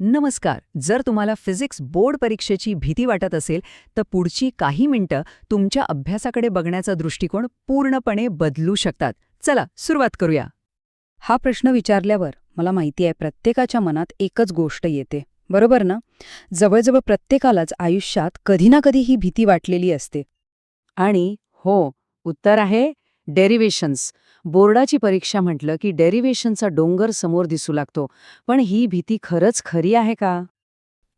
नमस्कार जर तुम्हाला फिजिक्स बोर्ड परीक्षेची भीती वाटत असेल तर पुढची काही मिनिटं तुमच्या अभ्यासाकडे बघण्याचा दृष्टिकोन पूर्णपणे बदलू शकतात. चला सुरुवात करूया. हा प्रश्न विचारल्यावर मला माहिती आहे प्रत्येकाच्या मनात एकच गोष्ट येते. बरोबर ना? जवळजवळ प्रत्येकालाच आयुष्यात कधी ना कधी ही भीती वाटलेली असते. आणि हो उत्तर आहे डेरिव्हेशन्स. बोर्डाची परीक्षा म्हटलं की डेरिव्हेशनचा डोंगर समोर दिसू लागतो. पण ही भीती खरंच खरी आहे का?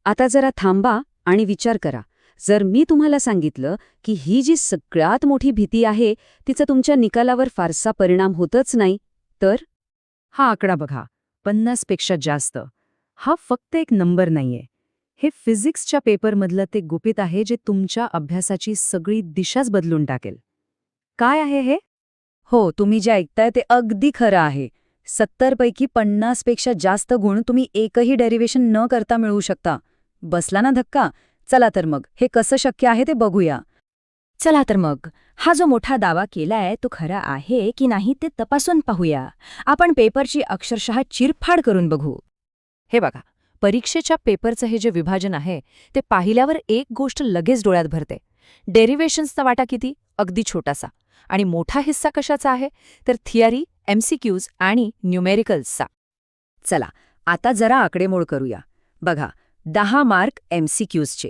आता जरा थांबा आणि विचार करा. जर मी तुम्हाला सांगितलं की ही जी सगळ्यात मोठी भीती आहे तिचा तुमच्या निकालावर फारसा परिणाम होतच नाही तर? हा आकडा बघा. पन्नासपेक्षा जास्त. हा फक्त एक नंबर नाहीये. हे फिजिक्सच्या पेपरमधलं ते गुपित आहे जे तुमच्या अभ्यासाची सगळी दिशाच बदलून टाकेल. काय आहे हे? हो तुम्ही जे ऐकताय ते अगदी खरं आहे. सत्तरपैकी पन्नासपेक्षा जास्त गुण तुम्ही एकही डेरिव्हेशन न करता मिळवू शकता. बसला ना धक्का? चला तर मग. हे कसं शक्य आहे ते बघूया. चला तर मग. हा जो मोठा दावा केलाय तो खरा आहे की नाही ते तपासून पाहूया. आपण पेपरची अक्षरशः चिरफाड करून बघू. हे बघा. परीक्षेच्या पेपरचं हे जे विभाजन आहे ते पाहिल्यावर एक गोष्ट लगेच डोळ्यात भरते. डेरिव्हेशन्सचा वाटा किती? अगदी छोटासा. आणि मोठा हिस्सा कशाचा आहे? तर थिअरी एमसीक्यूज आणि न्यूमेरिकल्सचा. चला आता जरा आकडेमोड करूया. बघा दहा मार्क एमसीक्यूजचे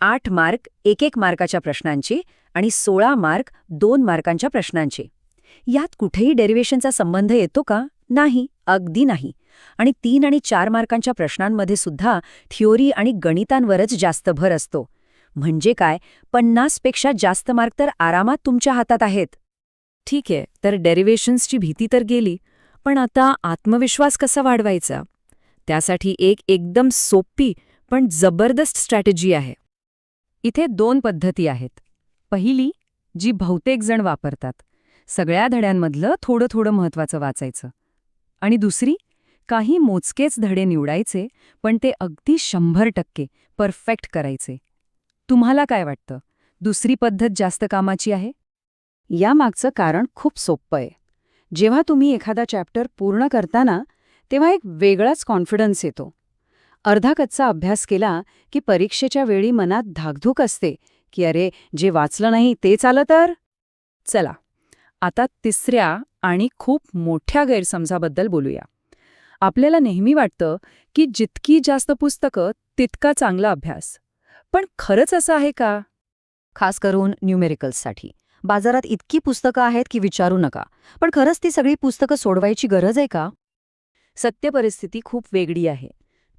आठ मार्क एक एक मार्काच्या प्रश्नांचे आणि सोळा मार्क दोन मार्कांच्या प्रश्नांचे. यात कुठेही डेरिव्हेशनचा संबंध येतो का? नाही अगदी नाही. आणि तीन आणि चार मार्कांच्या प्रश्नांमध्ये सुद्धा थिओरी आणि गणितांवरच जास्त भर असतो. म्हणजे काय? पन्नासपेक्षा जास्त मार्क तर आरामात तुमच्या हातात आहेत. ठीक आहे तर डेरिव्हेशन्सची भीती तर गेली पण आता आत्मविश्वास कसा वाढवायचा? त्यासाठी एक एकदम सोपी पण जबरदस्त स्ट्रॅटेजी आहे. इथे दोन पद्धती आहेत. पहिली जी बहुतेक जण वापरतात. सगळ्या धड्यांमधलं थोडं थोडं महत्त्वाचं वाचायचं. आणि दुसरी काही मोजकेच धडे निवडायचे पण ते अगदी शंभर टक्के परफेक्ट करायचे. तुम्हाला काय वाटतं? दुसरी पद्धत जास्त कामाची आहे? यामागचं कारण खूप सोपं आहे. जेव्हा तुम्ही एखादा चॅप्टर पूर्ण करताना तेव्हा एक वेगळाच कॉन्फिडन्स येतो. अर्धा कच्चा अभ्यास केला की परीक्षेच्या वेळी मनात धाकधूक असते की अरे जे वाचलं नाही ते चालं तर? चला आता तिसऱ्या आणि खूप मोठ्या गैरसमजाबद्दल बोलूया. आपल्याला नेहमी वाटतं की जितकी जास्त पुस्तकं तितका चांगला अभ्यास. पण खरंच असं आहे का? खास करून न्यूमेरिकल्ससाठी. बाजारात इतकी पुस्तकं आहेत की विचारू नका. पण खरंच ती सगळी पुस्तकं सोडवायची गरज आहे का? सत्य परिस्थिती खूप वेगळी आहे.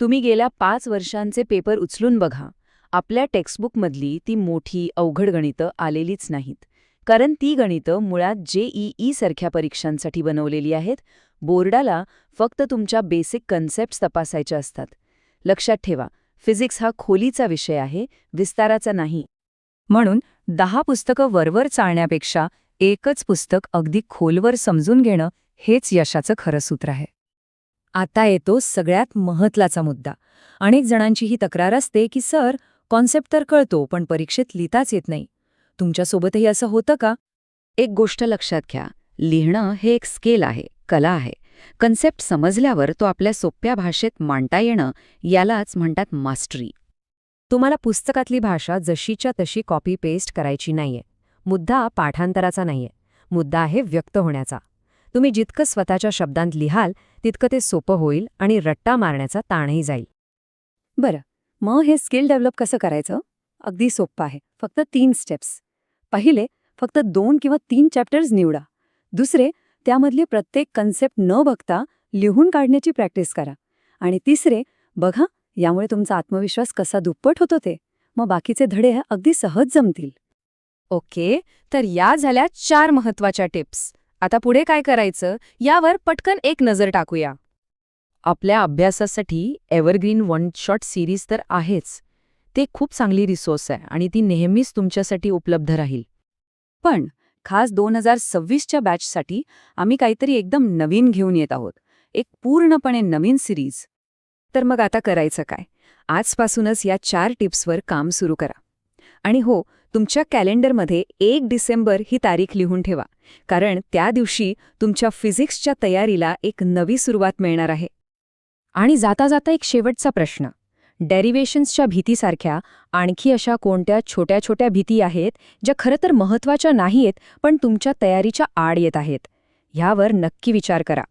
तुम्ही गेल्या पाच वर्षांचे पेपर उचलून बघा. आपल्या टेक्स्टबुकमधली ती मोठी अवघड गणितं आलेलीच नाहीत. कारण ती गणितं मुळात जेईई सारख्या परीक्षांसाठी बनवलेली आहेत. बोर्डाला फक्त तुमच्या बेसिक कन्सेप्ट्स तपासायच्या असतात. लक्षात ठेवा फिजिक्स हा खोलीचा विषय आहे विस्ताराचा नाही. म्हणून दहा पुस्तकं वरवर चालण्यापेक्षा एकच पुस्तक अगदी खोलवर समजून घेणं हेच यशाचं खरं सूत्र आहे. आता येतो सगळ्यात महत्त्वाचा मुद्दा. अनेक जणांची ही तक्रार असते की सर कॉन्सेप्ट तर कळतो पण परीक्षेत लिहिताच येत नाही. तुमच्यासोबतही असं होतं का? एक गोष्ट लक्षात घ्या. लिहिणं हे एक स्केल आहे कला आहे. कन्सेप्ट समजल्यावर तो आपल्या सोप्या भाषेत मांडता येणं यालाच म्हणतात मास्टरी. तुम्हाला पुस्तकातली भाषा जशीच्या तशी कॉपी पेस्ट करायची नाहीये. मुद्दा पाठांतराचा नाहीये. मुद्दा आहे व्यक्त होण्याचा. तुम्ही जितकं स्वतःच्या शब्दांत लिहाल तितकं ते सोपं होईल आणि रट्टा मारण्याचा ताणही जाईल. बरं मग हे स्किल डेव्हलप कसं करायचं? अगदी सोपं आहे. फक्त तीन स्टेप्स पहिले फक्त दोन किंवा तीन चॅप्टर्स निवडा. दुसरे त्यामधले प्रत्येक कन्सेप्ट न बघता लिहून काढण्याची प्रॅक्टिस करा. आणि तिसरे बघा यामुळे तुमचा आत्मविश्वास कसा दुप्पट होतो ते. मग बाकीचे धडे अगदी सहज जमतील. ओके तर या झाल्या चार महत्त्वाच्या टिप्स. आता पुढे काय करायचं यावर पटकन एक नजर टाकूया. आपल्या अभ्यासासाठी एव्हरग्रीन वन शॉट सिरीज तर आहेच. ते खूप चांगली रिसोर्स आहे आणि ती नेहमीच तुमच्यासाठी उपलब्ध राहील. पण खास दोन हजार सव्वीसच्या बॅचसाठी आम्ही काहीतरी एकदम नवीन घेऊन येत आहोत. एक पूर्णपणे नवीन सिरीज तर मग आता करायचं काय? आजपासूनच या चार टिप्सवर काम सुरू करा. आणि हो तुमच्या कॅलेंडरमध्ये एक डिसेंबर ही तारीख लिहून ठेवा. कारण त्या दिवशी तुमच्या फिजिक्सच्या तयारीला एक नवी सुरुवात मिळणार आहे. आणि जाता जाता एक शेवटचा प्रश्न. डेरिवेशन्सच्या भीतीसारख्या आणखी अशा कोणत्या छोट्या छोट्या भीती आहेत ज्या खरं तर महत्त्वाच्या नाहीयेत पण तुमच्या तयारीच्या आड येत आहेत? ह्यावर नक्की विचार करा.